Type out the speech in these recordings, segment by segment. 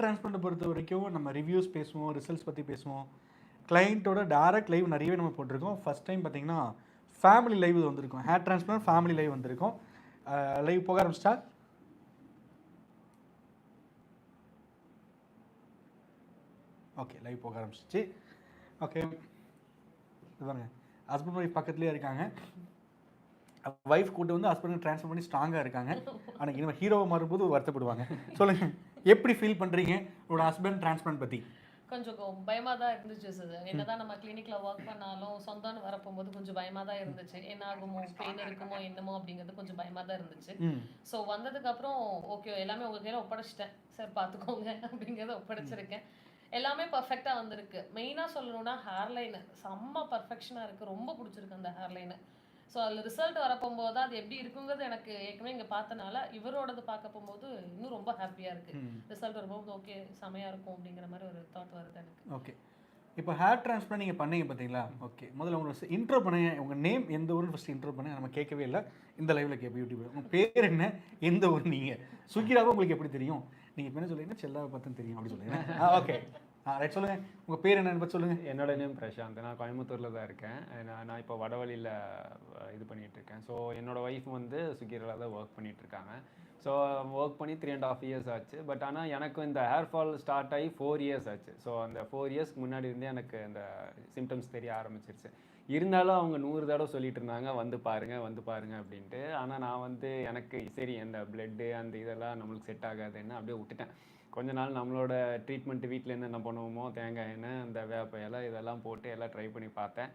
Transplant பொறுத்த வரைக்கும் நம்ம ரிவ்யூஸ் பேசுவோம் ரிசல்ட்ஸ் பற்றி பேசுவோம். கிளைண்ட்டோட டேரக்ட் லைவ் நிறையவே நம்ம போட்டிருக்கோம். ஃபர்ஸ்ட் டைம் பார்த்தீங்கன்னா ஃபேமிலி லைவ் வந்திருக்கும். ஹேர் டிரான்ஸ்பிளான்ட் ஃபேமிலி லைவ் வந்திருக்கும். லைவ் போக ஆரம்பிச்சிட்டா? ஓகே லைவ் போக ஆரம்பிச்சிச்சு. ஓகே இது பாருங்க. ஹஸ்பண்ட் ஒய்ஃப் பக்கத்துலேயே இருக்காங்க. ஒய்ஃப் கூட்டு வந்து ஹஸ்பண்ட் ட்ரான்ஸ்ஃபர் பண்ணி ஸ்ட்ராங்காக இருக்காங்க. ஆனால் இனிமேல் ஹீரோவை மாறும்போது வருத்தப்படுவாங்க. சொல்லுங்கள் எப்படி ஃபீல் பண்ணுறீங்க உங்களோட ஹஸ்பண்ட் டிரான்ஸ்பிளான்ட் பற்றி கொஞ்சம் பயமா தான் இருந்துச்சு சார் என்னதான் நம்ம கிளினிக்ல ஒர்க் பண்ணாலும் சொந்தம்னு வரப்போகும்போது கொஞ்சம் பயமா தான் இருந்துச்சு. என்ன ஆகுமோ பெயின் இருக்குமோ என்னமோ அப்படிங்கிறது கொஞ்சம் பயமா தான் இருந்துச்சு. ஸோ வந்ததுக்கு அப்புறம் ஓகே எல்லாமே உங்க கையில ஒப்படைச்சிட்டேன். சார் பார்த்துக்கோங்க அப்படிங்கிறத ஒப்படைச்சிருக்கேன். எல்லாமே பர்ஃபெக்டா வந்திருக்கு. மெயினா சொல்லணும்னா ஹேர்லைனு செம்ம பர்ஃபெக்ஷனா இருக்கு. ரொம்ப பிடிச்சிருக்கு அந்த ஹேர்லைனு ஸோ அதில் ரிசல்ட் வரப்போகும்போது தான் அது எப்படி இருக்குங்கிறது எனக்கு ஏற்கனவே இங்கே பார்த்தனால இவரோடது பார்க்க போகும்போது இன்னும் ரொம்ப ஹாப்பியாக இருக்கு. ம். ரிசல்ட் வரும்போது ஓகே செமையாக இருக்கும் அப்படிங்கிற மாதிரி ஒரு தாட் வருது எனக்கு. ஓகே இப்போ ஹேர் டிரான்ஸ்பிளான்ட் நீங்கள் பண்ணீங்க பார்த்தீங்களா? ஓகே முதல்ல உங்களை இன்ட்ரோ பண்ணுங்க உங்கள் நேம் எந்த ஊர்னு ஃபஸ்ட் இன்ட்ரோ பண்ணுங்க நம்ம கேட்கவே இல்லை. இந்த லைவில் கேட்போம் யூடியூப்ல உங்கள் பேர் என்ன? எந்த ஊர் நீங்கள் சுகிராவை உங்களுக்கு எப்படி தெரியும்? நீங்கள் என்ன சொல்லுங்க செல்லாவை பார்த்து தெரியும் அப்படி சொல்லுங்க ஓகே ரைட் சொல்லுங்கள் உங்கள் பேர் என்னன்னு பற்றி சொல்லுங்கள் என்னோட நேம் பிரசாந்த். நான் கோயம்புத்தூரில் தான் இருக்கேன். நான் நான் இப்போ வடவழியில் இது பண்ணிகிட்டு இருக்கேன் ஸோ என்னோட ஒய்ஃப் வந்து சுகீரில் தான் ஒர்க் பண்ணிகிட்ருக்காங்க இருக்காங்க ஸோ ஒர்க் பண்ணி த்ரீ அண்ட் ஆஃப் இயர்ஸ் ஆச்சு. பட் ஆனால் எனக்கு இந்த ஹேர் ஃபால் ஸ்டார்ட் ஆகி ஃபோர் இயர்ஸ் ஆச்சு. ஸோ அந்த ஃபோர் இயர்ஸ்க்கு முன்னாடி இருந்தே எனக்கு இந்த சிம்டம்ஸ் தெரிய ஆரம்பிச்சிருச்சு. இருந்தாலும் அவங்க நூறு தடவை சொல்லிட்டு இருந்தாங்க வந்து பாருங்க வந்து பாருங்க அப்படின்ட்டு. ஆனால் நான் வந்து எனக்கு சரி அந்த பிளட்டு அந்த இதெல்லாம் நம்மளுக்கு செட் ஆகாதுன்னு அப்படியே விட்டுட்டேன். கொஞ்ச நாள் நம்மளோட ட்ரீட்மெண்ட் வீட்டில் என்னென்ன பண்ணுவோமோ தேங்காய் எண்ணெய் அந்த வேப்ப இலை இதெல்லாம் போட்டு எல்லாம் ட்ரை பண்ணி பார்த்தேன்.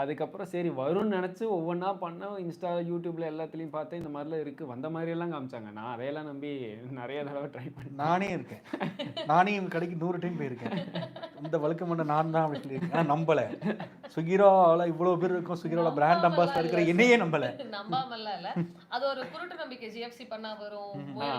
அதுக்கப்புறம் சரி வரும்னு நினச்சி ஒவ்வொன்றா பண்ண இன்ஸ்டா யூடியூப்ல எல்லாத்துலேயும் பார்த்தேன் இந்த மாதிரிலாம் இருக்குது வந்த மாதிரியெல்லாம் காமிச்சாங்க. நான் அதையெல்லாம் நம்பி நிறைய தடவை ட்ரை பண்ணி நானே இருக்கேன். நானே எங்கள் கடைக்கு நூறு டைம் போயிருக்கேன். இந்த வழக்கம் பண்ண நான் தான் அப்படி சொல்லியிருக்கேன் ஆனால் நம்பலை. சுகிராவில் இவ்வளோ பேர் இருக்கும். சுகிராவில் பிராண்ட் அம்பாசிடர் இருக்கிற என்னையே நம்பலை. நம்பாமல்லாம் இல்ல. அது ஒரு குருட்டு நம்பிக்கை. ஜிஎஃப்சி பண்ணா வரும்.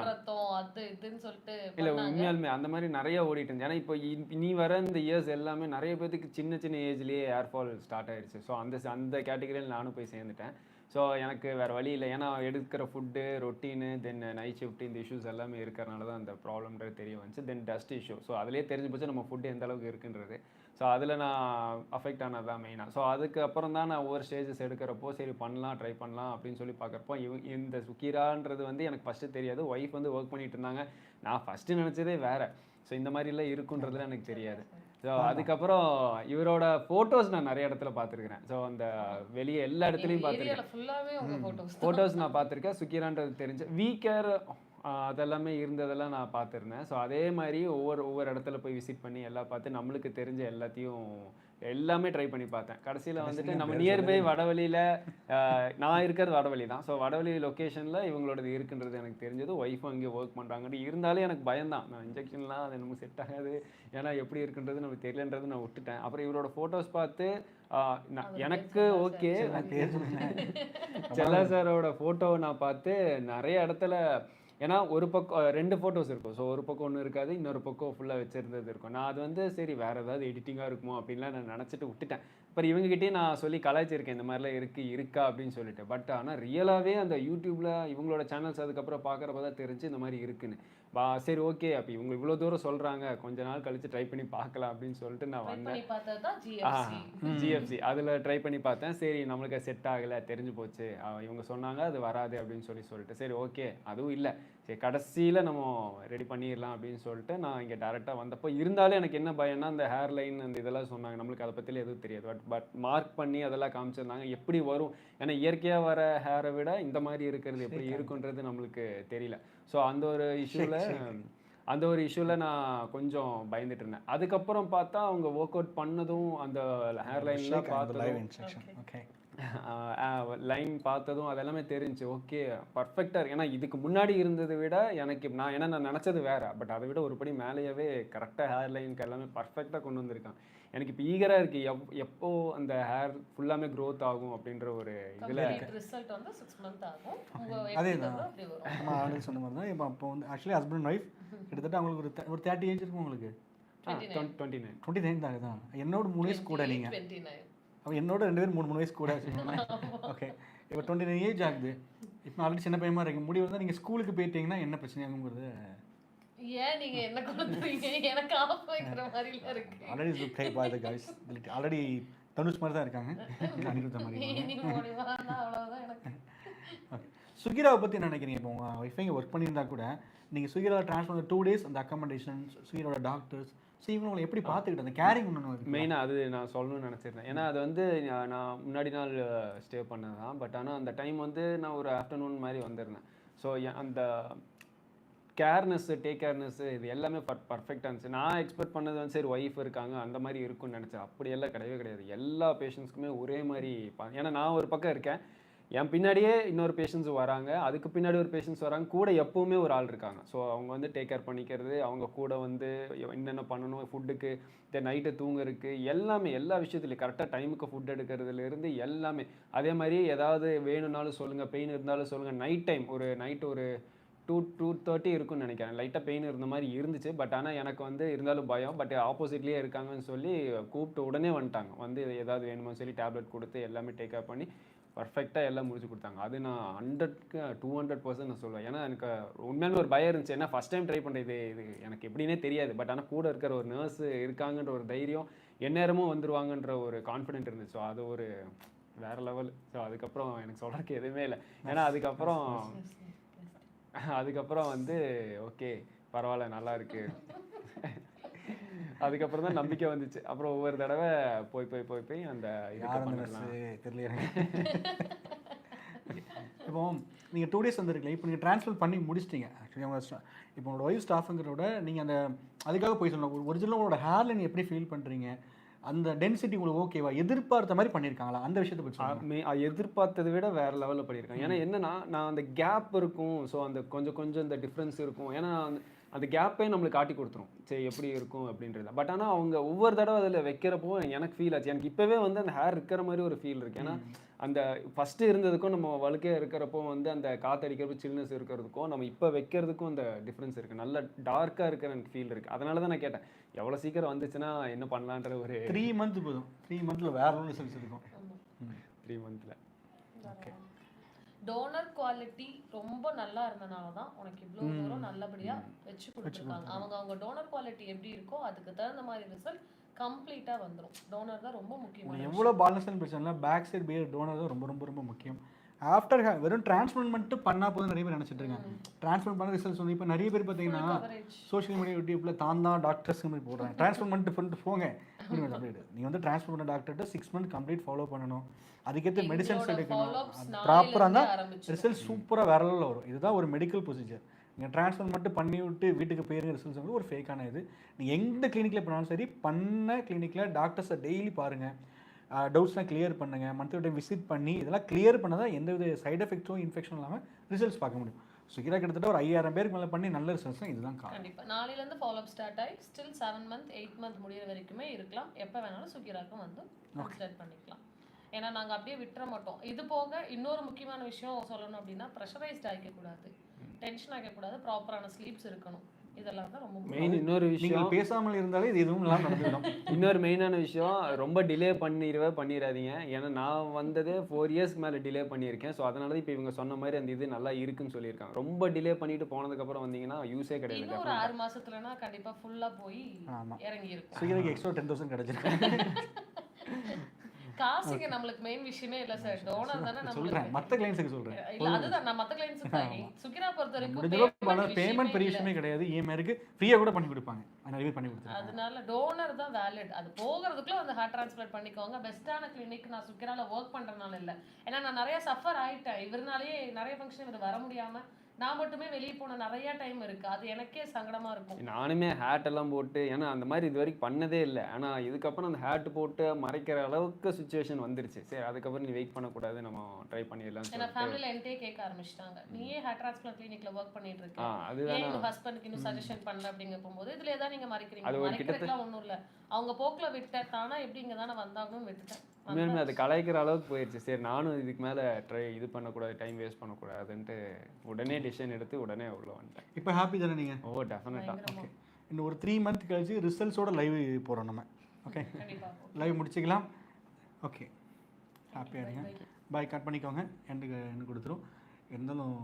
ரத்தம் அது இதுன்னு சொல்லிட்டு இல்லை உண்மையாலுமே அந்த மாதிரி நிறைய ஓடிட்டு இருந்துச்சு. ஏன்னா இப்போ நீ வர இந்த இயர்ஸ் எல்லாமே நிறைய பேத்துக்கு சின்ன சின்ன ஏஜ்லேயே ஏர் ஃபால் ஸ்டார்ட் ஆயிடுச்சு. ஸோ அந்த அந்த கேட்டகரியில் நானும் போய் சேர்ந்துட்டேன். ஸோ எனக்கு வேறு வழி இல்லை. ஏன்னா எடுக்கிற food routine then night shift இந்த இஷ்யூஸ் எல்லாமே இருக்கிறனால தான் அந்த ப்ராப்ளம்ன்றது தெரிய வந்துச்சு. தென் டஸ்ட் இஷ்யூ ஸோ அதிலே தெரிஞ்சு போச்சு நம்ம ஃபுட்டு எந்த அளவுக்கு இருக்குன்றது. ஸோ அதில் நான் அஃபெக்ட் ஆனது தான் மெயினாக ஸோ அதுக்கப்புறம் தான் நான் ஒவ்வொரு ஸ்டேஜஸ் எடுக்கிறப்போ சரி பண்ணலாம் ட்ரை பண்ணலாம் அப்படின்னு சொல்லி பார்க்குறப்போ இவ இந்த சுக்கீரான்றது வந்து எனக்கு ஃபஸ்ட்டு தெரியாது. ஒய்ஃப் வந்து ஒர்க் பண்ணிட்டு இருந்தாங்க. நான் ஃபஸ்ட்டு நினச்சதே வேறு. ஸோ இந்த மாதிரிலாம் இருக்குன்றதுலாம் எனக்கு தெரியாது. ஸோ அதுக்கப்புறம் இவரோட ஃபோட்டோஸ் நான் நிறைய இடத்துல பார்த்துருக்கிறேன். ஸோ அந்த வெளியே எல்லா இடத்துலையும் பார்த்துருக்கேன். ஃபோட்டோஸ் நான் பார்த்துருக்கேன். சுக்கீரான்றது தெரிஞ்சு வீக்கர் அதெல்லாமே இருந்ததெல்லாம் நான் பார்த்துருந்தேன். ஸோ அதே மாதிரி ஒவ்வொரு ஒவ்வொரு இடத்துல போய் விசிட் பண்ணி எல்லாம் பார்த்து நம்மளுக்கு தெரிஞ்ச எல்லாத்தையும் எல்லாமே ட்ரை பண்ணி பார்த்தேன். கடைசியில் வந்துட்டு நம்ம நியர்பை வடவழியில் நான் இருக்கிறது வடவழி தான் ஸோ வடவழி லொக்கேஷனில் இவங்களோடது இருக்குன்றது எனக்கு தெரிஞ்சது. ஒய்ஃபும் அங்கே ஒர்க் பண்ணுறாங்க இருந்தாலும் எனக்கு பயம்தான். நான் இன்ஜெக்ஷன்லாம் அது நமக்கு செட் ஆகாது. ஏன்னா எப்படி இருக்குன்றது நமக்கு தெரியலன்றது நான் விட்டுட்டேன். அப்புறம் இவரோட ஃபோட்டோஸ் பார்த்து எனக்கு ஓகே செல்லா சாரோட ஃபோட்டோவை நான் பார்த்து நிறைய இடத்துல ஏன்னா ஒரு பக்கம் ரெண்டு ஃபோட்டோஸ் இருக்கும். ஸோ ஒரு பக்கம் ஒன்று இருக்காது இன்னொரு பக்கம் ஃபுல்லாக வச்சுருந்தது இருக்கும். நான் அது வந்து சரி வேறு ஏதாவது எடிட்டிங்காக இருக்குமோ அப்படின்லாம் நான் நினச்சிட்டு விட்டுட்டேன். அப்புறம் இவங்ககிட்டயே நான் சொல்லி கலாய்ச்சிருக்கேன் இந்த மாதிரிலாம் இருக்குது இருக்கா அப்படின்னு சொல்லிட்டு. பட் ஆனால் ரியலாகவே அந்த யூடியூப்பில் இவங்களோட சேனல்ஸ் அதுக்கப்புறம் பார்க்குறப்ப தான் தெரிஞ்சு இந்த மாதிரி இருக்குன்னு. பா சரி ஓகே. அப்போ இவங்க இவ்வளோ தூரம் சொல்கிறாங்க கொஞ்ச நாள் கழிச்சு ட்ரை பண்ணி பார்க்கலாம் அப்படின்னு சொல்லிட்டு நான் ட்ரை வந்தேன். பண்ணி பார்த்தது தான் ஜிஎஃப்சி அதில் ட்ரை பண்ணி பார்த்தேன். சரி நம்மளுக்கு செட் ஆகலை தெரிஞ்சு போச்சு. இவங்க சொன்னாங்க அது வராது அப்படின்னு சொல்லி சொல்லிட்டு. சரி ஓகே. அதுவும் இல்லை. சரி கடைசியில் நம்ம ரெடி பண்ணிடலாம் அப்படின்னு சொல்லிட்டு நான் இங்கே டேரெக்டாக வந்தப்போ இருந்தாலும் எனக்கு என்ன பயம்னா அந்த ஹேர் லைன் அந்த இதெல்லாம் சொன்னாங்க. நம்மளுக்கு அதை பற்றில எதுவும் தெரியாது. பட் பட் மார்க் பண்ணி அதெல்லாம் காமிச்சிருந்தாங்க. எப்படி வரும்? ஏன்னா இயற்கையாக வர ஹேரை விட இந்த மாதிரி இருக்கிறது எப்படி இருக்குன்றது நம்மளுக்கு தெரியல. ஸோ அந்த ஒரு இஷ்யூவில் அந்த ஒரு இஷ்யூவில் நான் கொஞ்சம் பயந்துட்டு இருந்தேன் அதுக்கப்புறம் பார்த்தா அவங்க ஒர்க் அவுட் பண்ணதும் அந்த ஹேர் லைன்லாம் லைவ் பார்த்ததும் லைன் பார்த்ததும் அதெல்லாமே தெரிஞ்சு ஓகே பர்ஃபெக்டாக ஏன்னா இதுக்கு முன்னாடி இருந்ததை விட எனக்கு நான் ஏன்னா நான் நினச்சது வேற. பட் அதை விட ஒரு படி மேலேயவே கரெக்டாக ஹேர் லைனுக்கு எல்லாமே பர்ஃபெக்டாக கொண்டு வந்திருக்கான். எனக்கு இப்போ ஈகராக இருக்குது எப் எப்போ அந்த ஹேர் ஃபுல்லாமே க்ரோத் ஆகும் அப்படின்ற ஒரு இதில் ரிசல்ட் வந்து சிக்ஸ் மந்த் ஆகும். உங்க அதே தான். ஆல்ரெடி சொன்ன மாதிரி தான் இப்போ அப்போ வந்து ஆக்சுவலி ஹஸ்பண்ட் ஒய்ஃப் கிட்டத்தட்ட அவங்களுக்கு ஒரு ஒரு தேர்ட்டி ஏஜ் இருக்கும் உங்களுக்கு. டுவெண்ட்டி நைன் டுவெண்ட்டி நைன் தான் என்னோட மூணு வயசு கூட நீங்கள் அவன் என்னோட ரெண்டு பேரும் மூணு மூணு வயசு கூட ஓகே இப்போ டுவெண்ட்டி நைன் ஏஜ் ஆகுது. இப்போ ஆல்ரெடி சின்ன பையமா இருக்கு முடி வந்து நீங்கள் ஸ்கூலுக்கு போயிட்டீங்கன்னா என்ன பிரச்சனை ஆகுங்கிறது ஏன் நீங்க என்ன கொடுத்துறீங்க எனக்கு ஆஃப் வைக்கிற மாதிரில இருக்கு. Already playboy the guys already Dhanush மாதிரி தான் இருக்காங்க. அனிருத்தா மாதிரி முடிவா அவ்வளவுதான் எனக்கு. சுகிராவை பற்றி என்ன நினைக்கிறீங்க? இப்போ உங்கள் ஒய்ஃபை ஒர்க் பண்ணியிருந்தா கூட நீங்கள் சுகிராவில் ட்ரான்ஸ்ஃபர் டூ டேஸ் அந்த அக்கமடேஷன் சுகிரோட டாக்டர்ஸ் ஸோ இவங்க உங்களை எப்படி பார்த்துக்கிட்டு அந்த கேரிங் ஒன்று மெயினாக அது நான் சொல்லணும்னு நினச்சிருந்தேன். ஏன்னா அது வந்து நான் முன்னாடி நாள் ஸ்டே பண்ணது தான் பட் ஆனால் அந்த டைம் வந்து நான் ஒரு ஆஃப்டர்நூன் மாதிரி வந்திருந்தேன். ஸோ அந்த கேர்னஸ் டேக் கேர்னஸ் இது எல்லாமே பர் பர்ஃபெக்டாக இருந்துச்சு. நான் எக்ஸ்பெக்ட் பண்ணது வந்து சரி ஒய்ஃப் இருக்காங்க அந்த மாதிரி இருக்கும்னு நினச்சேன். அப்படியெல்லாம் கிடையவே கிடையாது. எல்லா பேஷண்ட்ஸ்க்குமே ஒரே மாதிரி பா- ஏன்னா நான் ஒரு பக்கம் இருக்கேன். என் பின்னாடியே இன்னொரு பேஷண்ட்ஸ் வராங்க. அதுக்கு பின்னாடி ஒரு பேஷண்ட்ஸ் வராங்க. கூட எப்பவுமே ஒரு ஆள் இருக்காங்க. ஸோ அவங்க வந்து டேக் கேர் பண்ணிக்கிறது அவங்க கூட வந்து என்னென்ன பண்ணணும் ஃபுட்டுக்கு தென் நைட்டு தூங்குறதுக்கு எல்லாமே எல்லா விஷயத்துலையும் கரெக்டாக டைமுக்கு ஃபுட் எடுக்கிறதுலேருந்து எல்லாமே. அதே மாதிரி ஏதாவது வேணும்னாலும் சொல்லுங்கள் பெயின் இருந்தாலும் சொல்லுங்கள் நைட் டைம் ஒரு நைட் ஒரு டூ டூ தேர்ட்டி இருக்கும்னு நினைக்கிறேன். லைட்டாக பெயின் இருந்த மாதிரி இருந்துச்சு. பட் ஆனால் எனக்கு வந்து இருந்தாலும் பயம். பட் ஆப்போசிட்லேயே இருக்காங்கன்னு சொல்லி கூப்பிட்டு உடனே வந்துட்டாங்க. வந்து ஏதாவது வேணுமோ சொல்லி டேப்லெட் கொடுத்து எல்லாமே டேக் அப் பண்ணி பர்ஃபெக்டாக எல்லாம் முடிச்சு கொடுத்தாங்க. அது நான் ஹண்ட்ரட்க்கு டூ ஹண்ட்ரட் பர்சன்ட் நான் சொல்லுவேன் ஏன்னா எனக்கு உண்மையாலுமே ஒரு பயம் இருந்துச்சு. ஏன்னா ஃபஸ்ட் டைம் ட்ரை பண்ணுறது இது எனக்கு எப்படின்னே தெரியாது. பட் ஆனால் கூட இருக்கிற ஒரு நர்ஸ் இருக்காங்கன்ற ஒரு தைரியம் எந்நேரமும் வந்துருவாங்கன்ற ஒரு கான்ஃபிடென்ட் இருந்துச்சு. ஸோ அது ஒரு வேற லெவல் ஸோ அதுக்கப்புறம் எனக்கு சொல்கிறதுக்கு எதுவுமே இல்லை. ஏன்னா அதுக்கப்புறம் அதுக்கப்புறம் வந்து ஓகே பரவாயில்ல நல்லா இருக்கு. அதுக்கப்புறம் தான் நம்பிக்கை வந்துச்சு. அப்புறம் ஒவ்வொரு தடவை போய் போய் போய் போய் அந்த தெரியல இப்போ நீங்கள் டூ டேஸ் வந்துருக்கல இப்போ நீங்கள் ட்ரான்ஸ்ஃபர் பண்ணி முடிச்சிட்டீங்க. ஆக்சுவலி அவங்க sta- இப்போ உங்களோட ஒய்ஃப் ஸ்டாஃபுங்கிறத விட நீங்கள் அந்த அதுக்காக போய் சொல்லணும். ஒரிஜினல் உங்களோட ஹேர்ல நீங்கள் எப்படி ஃபீல் பண்ணுறீங்க அந்த டென்சிட்டி உங்களுக்கு ஓகேவா எதிர்பார்த்த மாதிரி பண்ணியிருக்காங்களா? அந்த விஷயத்தை பற்றி எதிர்பார்த்ததை விட வேற லெவலில் பண்ணியிருக்காங்க. ஏன்னா என்னன்னா நான் அந்த கேப் இருக்கும். ஸோ அந்த கொஞ்சம் கொஞ்சம் இந்த டிஃப்ரென்ஸ் இருக்கும். ஏன்னா அந்த- கேப்பே நம்மளுக்கு காட்டி கொடுத்துரும். சரி எப்படி இருக்கும் அப்படின்றது. பட் ஆனால் அவங்க ஒவ்வொரு தடவை அதில் வைக்கிறப்போ எனக்கு ஃபீல் ஆச்சு. எனக்கு இப்போவே வந்து அந்த ஹேர் இருக்கிற மாதிரி ஒரு ஃபீல் இருக்கு. ஏன்னா அந்த ஃபஸ்ட்டு இருந்ததுக்கும் நம்ம வழுக்கே இருக்கிறப்போ வந்து அந்த காத்தடிக்கிறப்போ சில்னஸ் இருக்கிறதுக்கும் நம்ம இப்போ வைக்கிறதுக்கும் அந்த டிஃப்ரென்ஸ் இருக்குது நல்ல டார்க்காக இருக்கிற எனக்கு ஃபீல் இருக்குது அதனால தான் நான் கேட்டேன். எவ்வளோ சீக்கிரம் வந்துச்சுன்னா என்ன பண்ணலான்ற ஒரு த்ரீ மந்த் போதும். த்ரீ மந்த்தில் வேற ஒன்று ரிசல்ட்ஸ் இருக்கும் த்ரீ மந்த்தில் டோனர் குவாலிட்டி ரொம்ப நல்லா இருந்தனால தான் உனக்கு இவ்வளோ தூரம் நல்லபடியா வச்சு கொடுத்துருக்காங்க. அவங்க அவங்க டோனர் குவாலிட்டி எப்படி இருக்கோ அதுக்கு தகுந்த மாதிரி ரிசல்ட் கம்ப்ளீட்டா வந்துரும். டோனர் தான் ரொம்ப விஷயம். எவ்வளோ பாலன்ஸ் பிரச்சனை பேக் சைடு பியர் டோனர் தான் ரொம்ப ரொம்ப ரொம்ப முக்கியம். ஆஃப்டர் வெறும் டிரான்ஸ்பிளண்ட் மட்டும் பண்ணால் போதும் நிறைய பேர் நினச்சிட்டு இருக்காங்க. டிரான்ஸ்பிளண்ட் பண்ண ரிசல்ட்ஸ் வந்து இப்போ நிறைய பேர் பார்த்தீங்கன்னா. சோஷியல் மீடியா யூடியூப்ல தான் தான் டாக்டர்ஸ் மாதிரி போடுறாங்க. டிரான்ஸ்ஃபர் பண்ணிட்டு போங்க. நீ வந்து டிரான்ஸ்ஃபர் பண்ண டாக்டர்கிட்ட சிக்ஸ் மந்த் கம்ப்ளீட் ஃபாலோ பண்ணணும். அதுக்கேற்ற மெடிசன்ஸ் எடுக்கணும். ப்ராப்பராக இருந்தே இருந்தால். ரிசல்ட் சூப்பராக வேற லெவலில் வரும். இதுதான் ஒரு மெடிக்கல் ப்ரொசீஜர் நீங்கள் ட்ரான்ஸ்ஃபர் மட்டும் பண்ணி விட்டு வீட்டுக்கு போயிருங்க ரிசல்ட்ஸ் வந்து ஒரு ஃபேக்கான இது. நீங்கள் எந்த கிளினிக்கில் போனாலும் சரி பண்ண கிளினிக்கில் டாக்டர்ஸை டெய்லி பாருங்கள் டவுட்ஸ்லாம் கிளியர் பண்ணுங்க. மந்த்லி டைம் விசிட் பண்ணி இதெல்லாம் கிளியர் பண்ணால் தான் எந்த வித சைடு எஃபெக்ட்ஸும் இன்ஃபெக்ஷன் இல்லாமல் ரிசல்ட்ஸ் பார்க்க முடியும். சுகிரா கிட்டத்தட்ட ஒரு ஐயாயிரம் பேருக்கு மேலே பண்ணி நல்ல ரிசல்ட்ஸ் தான் இதுதான் காரணம். கண்டிப்பா. நாளையில இருந்து ஃபாலோ அப் ஸ்டார்ட் ஆகி still seven month eight month முடியிற வரைக்குமே இருக்கலாம். எப்போ வேணாலும் சுகிராக்கும் வந்து கன்சிடர் பண்ணிக்கலாம். ஏன்னா நாங்க அப்படியே விட்டுற மாட்டோம். இது போக இன்னொரு முக்கியமான விஷயம் சொல்லணும் அப்படின்னா ப்ரெஷரைஸ்ட் ஆகிக்கக்கூடாது டென்ஷன் ஆகக்கூடாது ப்ராப்பரான ஸ்லீப்ஸ் இருக்கணும். இதெல்லாம் தான் ரொம்ப மெயின் இன்னொரு விஷயம் பேசாமல் இருந்தாலே இது எதுவும் இல்லாமல் நடந்துவிடும் இன்னொரு மெயினான விஷயம் ரொம்ப டிலே பண்ணிடவே பண்ணிடாதீங்க ஏன்னா நான் வந்ததே ஃபோர் இயர்ஸ்க்கு மேலே டிலே பண்ணியிருக்கேன். ஸோ அதனால தான் இப்போ இவங்க சொன்ன மாதிரி அந்த இது நல்லா இருக்குன்னு சொல்லியிருக்காங்க. ரொம்ப டிலே பண்ணிட்டு போனதுக்கப்புறம் வந்தீங்கன்னா யூஸே கிடையாது. ஒரு ஆறு மாசத்துலனா கண்டிப்பா ஃபுல்லா போய். இறங்கி இருக்கும் எக்ஸ்ட்ரா டென் தௌசண்ட் கிடச்சிருக்கு. காசுங்க நம்மளுக்கு மெயின் விஷயமே இல்ல சார் டோனர் தானே சொல்கிறேன் நம்மளுக்கு? மற்ற கிளைண்ட்ஸுக்கு சொல்கிறேன் இல்ல அதுதான். நான் மத்த கிளைண்ட்ஸ் தான். சுகிரா பொறுத்த வரைக்கும் பேமெண்ட் பெரிய விஷயமே கிடையாது. இஎம்ஐ இருக்கு. ஃப்ரீயாக கூட பண்ணி கொடுப்பாங்க. நிறைய பண்ணி கொடுத்துருக்காங்க. அதனால டோனர் தான் வேலிட் அது போகிறதுக்குள்ள அந்த ஹார்ட் டிரான்ஸ்பிளேட் பண்ணிக்கோங்க. பெஸ்ட்டான கிளினிக் நான் சுக்கிரால ஒர்க் பண்றதுனால இல்ல. ஏன்னா நான் நிறைய சஃபர் ஆயிட்டேன். இவருனாலேயே நிறைய ஃபங்க்ஷன் இவர் வர முடியாம நான் மட்டுமே வெளியே போன நிறைய டைம் இருக்கு. அது எனக்கே சங்கடமா இருக்கும். நானுமே ஹேட் எல்லாம் போட்டு ஏன்னா அந்த மாதிரி இது வரைக்கும் பண்ணதே இல்லை. ஆனால் இதுக்கப்புறம் அந்த ஹேட் போட்டு மறைக்கிற அளவுக்கு சுச்சுவேஷன் வந்துருச்சு. சரி அதுக்கப்புறம் நீ வெயிட் பண்ணக்கூடாது நம்ம ட்ரை பண்ணிடலாம் ஏன்னா ஃபேமிலில என்கிட்டயே கேட்க ஆரம்பிச்சிட்டாங்க. நீயே ஹேர் டிரான்ஸ்பிளண்ட் கிளினிக்ல ஒர்க் பண்ணிட்டு இருக்க. அதுதான்? உங்க ஹஸ்பண்டுக்கு இன்னும் சஜஷன் பண்ணல அப்படிங்க போகும்போது இதுல ஏதாவது நீங்க மறைக்கிறீங்க. மறைக்கிறதுலாம் ஒண்ணும் இல்ல. அவங்க போக்குல விட்டேன் தானா எப்படி இங்க தானே வந்தாங்கன்னு விட்டுட்டேன். உண்மையுமே அது கலாய்க்கிற அளவுக்கு போயிடுச்சு சரி நானும் இதுக்கு மேலே ட்ரை இது பண்ணக்கூடாது டைம் வேஸ்ட் பண்ணக்கூடாதுன்ட்டு உடனே டிசிஷன் எடுத்து உடனே உள்ள வந்துட்டேன். இப்போ ஹாப்பி தானே நீங்கள் ஓ டெஃபினட்டாக பயங்கரமா. இன்னும் ஒரு த்ரீ மந்த் கழிச்சு ரிசல்ட்ஸோட லைவ் போகிறோம் நம்ம. ஓகே கண்டிப்பா. லைவ் முடிச்சுக்கலாம். ஓகே ஹாப்பியாக இருங்க. பாய் கட் பண்ணிக்கோங்க. எண்டுக்கு எண்டு கொடுத்துரும். இருந்தாலும்